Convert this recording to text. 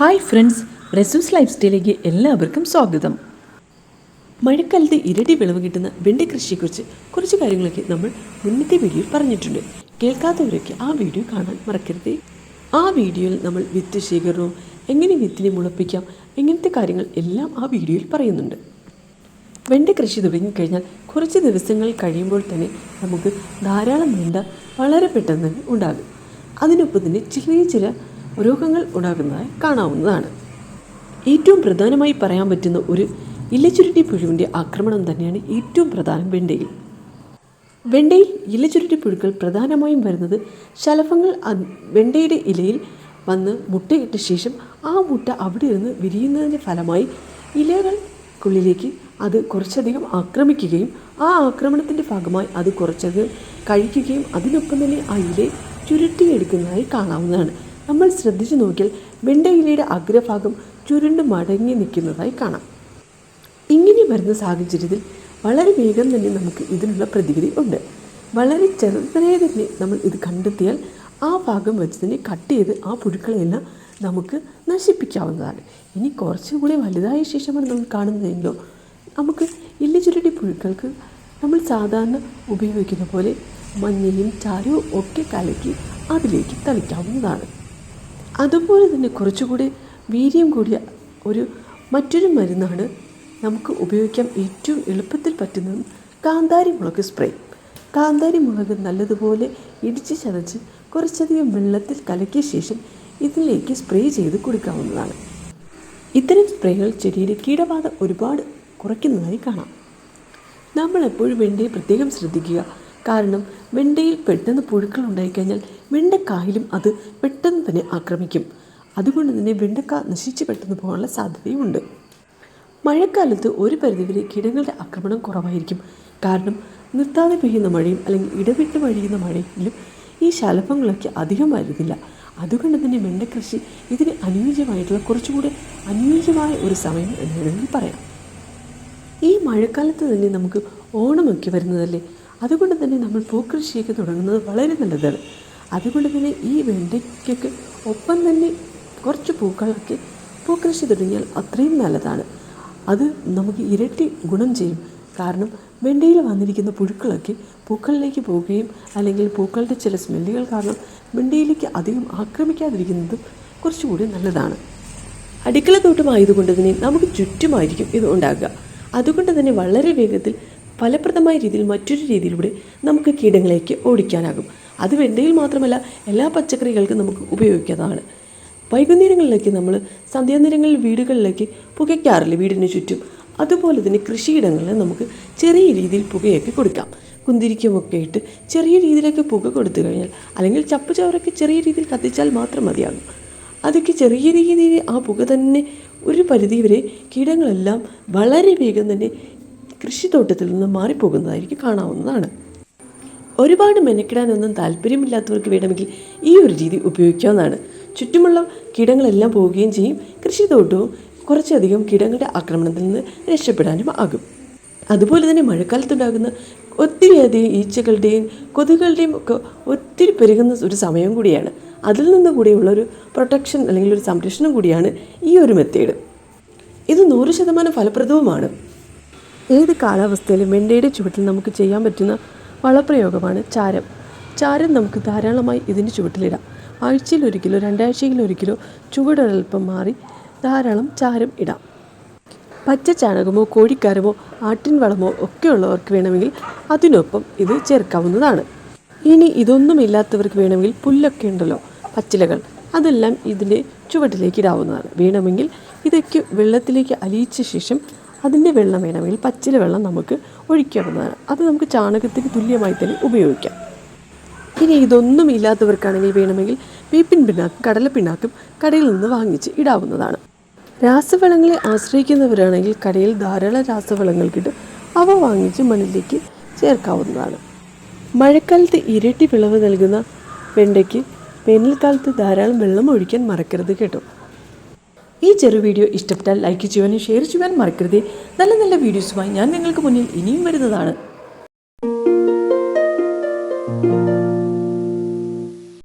Hi friends റെസൂസ് life സ്റ്റൈലിലേക്ക് എല്ലാവർക്കും സ്വാഗതം. മഴക്കാലത്ത് ഇരട്ടി വിളവ് കിട്ടുന്ന വെണ്ടി കൃഷിയെക്കുറിച്ച് കുറച്ച് കാര്യങ്ങളൊക്കെ നമ്മൾ മുന്നത്തെ വീഡിയോയിൽ പറഞ്ഞിട്ടുണ്ട്. കേൾക്കാത്തവരൊക്കെ ആ വീഡിയോ കാണാൻ മറക്കരുത്. ആ വീഡിയോയിൽ നമ്മൾ വിത്ത് ശേഖരണവും എങ്ങനെ വിത്തിനെ മുളപ്പിക്കാം ഇങ്ങനത്തെ കാര്യങ്ങൾ എല്ലാം ആ വീഡിയോയിൽ പറയുന്നുണ്ട്. വെണ്ട കൃഷി തുടങ്ങിക്കഴിഞ്ഞാൽ കുറച്ച് ദിവസങ്ങൾ കഴിയുമ്പോൾ തന്നെ നമുക്ക് ധാരാളം വെണ്ട വളരെ പെട്ടെന്ന് ഉണ്ടാകും. അതിനൊപ്പം തന്നെ ചെറിയ ചില രോഗങ്ങൾ ഉണ്ടാകുന്നതായി കാണാവുന്നതാണ്. ഏറ്റവും പ്രധാനമായി പറയാൻ പറ്റുന്ന ഒരു ഇലച്ചുരുട്ടി പുഴുവിന്റെ ആക്രമണം തന്നെയാണ് ഏറ്റവും പ്രധാനം വെണ്ടയിൽ. വെണ്ടയിൽ ഇലച്ചുരുട്ടി പുഴുക്കൾ പ്രധാനമായും വരുന്നത് ശലഭങ്ങൾ വെണ്ടയുടെ ഇലയിൽ വന്ന് മുട്ടയിട്ട ശേഷം ആ മുട്ട അവിടെ ഇരുന്ന് വിരിയുന്നതിന്റെ ഫലമായി ഇലകൾക്കുള്ളിലേക്ക് അത് കുറച്ചധികം ആക്രമിക്കുകയും ആ ആക്രമണത്തിന്റെ ഭാഗമായി അത് കുറച്ചധികം കഴിക്കുകയും അതിനൊപ്പം തന്നെ ആ ഇലയെ ചുരുട്ടിയെടുക്കുന്നതായി കാണാവുന്നതാണ്. നമ്മൾ ശ്രദ്ധിച്ചു നോക്കിയാൽ വെണ്ടയിലയുടെ അഗ്രഭാഗം ചുരുണ്ട് മടങ്ങി നിൽക്കുന്നതായി കാണാം. ഇങ്ങനെ വരുന്ന സാഹചര്യത്തിൽ വളരെ വേഗം തന്നെ നമുക്ക് ഇതിനുള്ള പ്രതിവിധി ഉണ്ട്. വളരെ ചെറുതായി തന്നെ നമ്മൾ ഇത് കണ്ടെത്തിയാൽ ആ ഭാഗം വെച്ച് തന്നെ കട്ട് ചെയ്ത് ആ പുഴുക്കളെയെല്ലാം നമുക്ക് നശിപ്പിക്കാവുന്നതാണ്. ഇനി കുറച്ചുകൂടി വലുതായ ശേഷമാണ് നമ്മൾ കാണുന്നതെങ്കിലോ നമുക്ക് ഇല്ലിച്ചുരുട്ടി പുഴുക്കൾക്ക് നമ്മൾ സാധാരണ ഉപയോഗിക്കുന്ന പോലെ മഞ്ഞയും ചാരവും ഒക്കെ കലക്കി അതിലേക്ക് തളിക്കാവുന്നതാണ്. അതുപോലെ തന്നെ കുറച്ചുകൂടി വീര്യം കൂടിയ ഒരു മറ്റൊരു മരുന്നാണ് നമുക്ക് ഉപയോഗിക്കാൻ ഏറ്റവും എളുപ്പത്തിൽ പറ്റുന്നത് കാന്താരി മുളക് സ്പ്രേ. കാന്താരി മുളക് നല്ലതുപോലെ ഇടിച്ച് ചതച്ച് കുറച്ചധികം വെള്ളത്തിൽ കലക്കിയ ശേഷം ഇതിലേക്ക് സ്പ്രേ ചെയ്ത് കൊടുക്കാവുന്നതാണ്. ഇത്തരം സ്പ്രേകൾ ചെടിയിലെ കീടബാധ ഒരുപാട് കുറയ്ക്കുന്നതായി കാണാം. നമ്മൾ എപ്പോഴും വെണ്ടയെ പ്രത്യേകം ശ്രദ്ധിക്കുക. കാരണം വെണ്ടയിൽ പെട്ടെന്ന് പുഴുക്കൾ ഉണ്ടായിക്കഴിഞ്ഞാൽ വെണ്ടക്കായിലും അത് പെട്ടെന്ന് തന്നെ ആക്രമിക്കും. അതുകൊണ്ട് തന്നെ വെണ്ടക്ക നശിച്ച് പെട്ടെന്ന് പോകാനുള്ള സാധ്യതയുമുണ്ട്. മഴക്കാലത്ത് ഒരു പരിധിവരെ കീടങ്ങളുടെ ആക്രമണം കുറവായിരിക്കും. കാരണം നിർത്താതെ പെയ്യുന്ന മഴയും അല്ലെങ്കിൽ ഇടവിട്ട് പെയ്യുന്ന മഴയിലും ഈ ശലഭങ്ങളൊക്കെ അധികം വരുന്നില്ല അതുകൊണ്ട് തന്നെ വെണ്ടക്കൃഷി ഇതിന് അനുയോജ്യമായിട്ടുള്ള കുറച്ചുകൂടി അനുയോജ്യമായ ഒരു സമയം എന്ന് വേണമെങ്കിൽ പറയാം. ഈ മഴക്കാലത്ത് തന്നെ നമുക്ക് ഓണമൊക്കെ വരുന്നതല്ലേ? അതുകൊണ്ട് തന്നെ നമ്മൾ പൂക്കൃഷിയൊക്കെ തുടങ്ങുന്നത് വളരെ നല്ലതാണ്. അതുകൊണ്ട് തന്നെ ഈ വെണ്ടയ്ക്കൊക്കെ ഒപ്പം തന്നെ കുറച്ച് പൂക്കളൊക്കെ പൂക്കൃഷി തുടങ്ങിയാൽ അത്രയും നല്ലതാണ്. അത് നമുക്ക് ഇരട്ടി ഗുണം ചെയ്യും. കാരണം വെണ്ടയിൽ വന്നിരിക്കുന്ന പുഴുക്കളൊക്കെ പൂക്കളിലേക്ക് പോവുകയും അല്ലെങ്കിൽ പൂക്കളുടെ ചില സ്മെല്ലുകൾ കാരണം വെണ്ടയിലേക്ക് അധികം ആക്രമിക്കാതിരിക്കുന്നതും കുറച്ചുകൂടി നല്ലതാണ്. അടുക്കള തോട്ടമായതുകൊണ്ട് തന്നെ നമുക്ക് ചുറ്റുമായിരിക്കും ഇത് ഉണ്ടാകുക അതുകൊണ്ട് തന്നെ വളരെ വേഗത്തിൽ ഫലപ്രദമായ രീതിയിൽ മറ്റൊരു രീതിയിലൂടെ നമുക്ക് കീടങ്ങളേക്ക് ഓടിക്കാനാകും. അത് വെണ്ടയിൽ മാത്രമല്ല എല്ലാ പച്ചക്കറികൾക്കും നമുക്ക് ഉപയോഗിക്കാതാണ് വൈകുന്നേരങ്ങളിലേക്ക് നമ്മൾ സന്ധ്യാനേരങ്ങളിൽ വീടുകളിലേക്ക് പുകയ്ക്കാറില്ല വീടിന് ചുറ്റും? അതുപോലെ തന്നെ കൃഷിയിടങ്ങളിൽ നമുക്ക് ചെറിയ രീതിയിൽ പുകയൊക്കെ കൊടുക്കാം. കുന്തിരിക്കുമൊക്കെ ഇട്ട് ചെറിയ രീതിയിലൊക്കെ പുക കൊടുത്തു കഴിഞ്ഞാൽ അല്ലെങ്കിൽ ചപ്പ് ചവറൊക്കെ ചെറിയ രീതിയിൽ കത്തിച്ചാൽ മാത്രം മതിയാകും. അതൊക്കെ ചെറിയ രീതിയിൽ ആ പുക തന്നെ ഒരു പരിധി വരെ കീടങ്ങളെല്ലാം വളരെ വേഗം തന്നെ കൃഷിത്തോട്ടത്തിൽ നിന്ന് മാറിപ്പോകുന്നതായിരിക്കും കാണാവുന്നതാണ്. ഒരുപാട് മെനക്കിടാനൊന്നും താല്പര്യമില്ലാത്തവർക്ക് വേണമെങ്കിൽ ഈ ഒരു രീതി ഉപയോഗിക്കാവുന്നതാണ്. ചുറ്റുമുള്ള കീടങ്ങളെല്ലാം പോവുകയും ചെയ്യും. കൃഷിത്തോട്ടവും കുറച്ചധികം കീടങ്ങളുടെ ആക്രമണത്തിൽ നിന്ന് രക്ഷപ്പെടാനും ആകും. അതുപോലെ തന്നെ മഴക്കാലത്തുണ്ടാകുന്ന ഒത്തിരിയധികം ഈച്ചകളുടെയും കൊതുകുകളുടെയും ഒക്കെ ഒത്തിരി പെരുകുന്ന ഒരു സമയം കൂടിയാണ്. അതിൽ നിന്ന് കൂടിയുള്ള ഒരു പ്രൊട്ടക്ഷൻ അല്ലെങ്കിൽ ഒരു സംരക്ഷണം കൂടിയാണ് ഈ ഒരു മെത്തേഡ്. ഇത് നൂറ് ശതമാനം ഫലപ്രദവുമാണ്. ഏത് കാലാവസ്ഥയിലും വെണ്ടയുടെ ചുവട്ടിൽ നമുക്ക് ചെയ്യാൻ പറ്റുന്ന വളപ്രയോഗമാണ് ചാരം. ചാരം നമുക്ക് ധാരാളമായി ഇതിന്റെ ചുവട്ടിലിടാം. ആഴ്ചയിൽ ഒരിക്കലോ രണ്ടാഴ്ചയിൽ ഒരിക്കലോ ചുവടൊരൽപ്പം മാറി ധാരാളം ചാരം ഇടാം. പച്ച ചാണകമോ കോഴിക്കാരമോ ആട്ടിൻ വളമോ ഒക്കെ ഉള്ളവർക്ക് വേണമെങ്കിൽ അതിനൊപ്പം ഇത് ചേർക്കാവുന്നതാണ്. ഇനി ഇതൊന്നും ഇല്ലാത്തവർക്ക് വേണമെങ്കിൽ പുല്ലൊക്കെ ഉണ്ടല്ലോ പച്ചിലകൾ. അതെല്ലാം ഇതിന്റെ ചുവട്ടിലേക്ക് ഇടാവുന്നതാണ്. വേണമെങ്കിൽ ഇതൊക്കെ വെള്ളത്തിലേക്ക് അലിയിച്ച ശേഷം അതിന്റെ വെള്ളം വേണമെങ്കിൽ പച്ചില വെള്ളം നമുക്ക് ഒഴിക്കാവുന്നതാണ്. അത് നമുക്ക് ചാണകത്തിന് തുല്യമായി തന്നെ ഉപയോഗിക്കാം. ഇനി ഇതൊന്നും ഇല്ലാത്തവർക്കാണെങ്കിൽ വേണമെങ്കിൽ വീപ്പിൻ പിണ്ണാക്കും കടലപ്പിണ്ണാക്കും കടയിൽ നിന്ന് വാങ്ങിച്ച് ഇടാവുന്നതാണ്. രാസവളങ്ങളെ ആശ്രയിക്കുന്നവരാണെങ്കിൽ കടയിൽ ധാരാളം രാസവളങ്ങൾ കിട്ടും. അവ വാങ്ങിച്ച് മണ്ണിലേക്ക് ചേർക്കാവുന്നതാണ്. മഴക്കാലത്ത് ഇരട്ടി വിളവ് നൽകുന്ന വെണ്ടയ്ക്ക് വേനൽക്കാലത്ത് ധാരാളം വെള്ളം ഒഴിക്കാൻ മറക്കരുത് കേട്ടോ. ഈ ചെറു വീഡിയോ ഇഷ്ടപ്പെട്ടാൽ ലൈക്ക് ചെയ്യുവാനും ഷെയർ ചെയ്യുവാനും മറക്കരുത്. നല്ല നല്ല വീഡിയോസുമായി ഞാൻ നിങ്ങൾക്ക് മുന്നിൽ ഇനിയും വരുന്നതാണ്.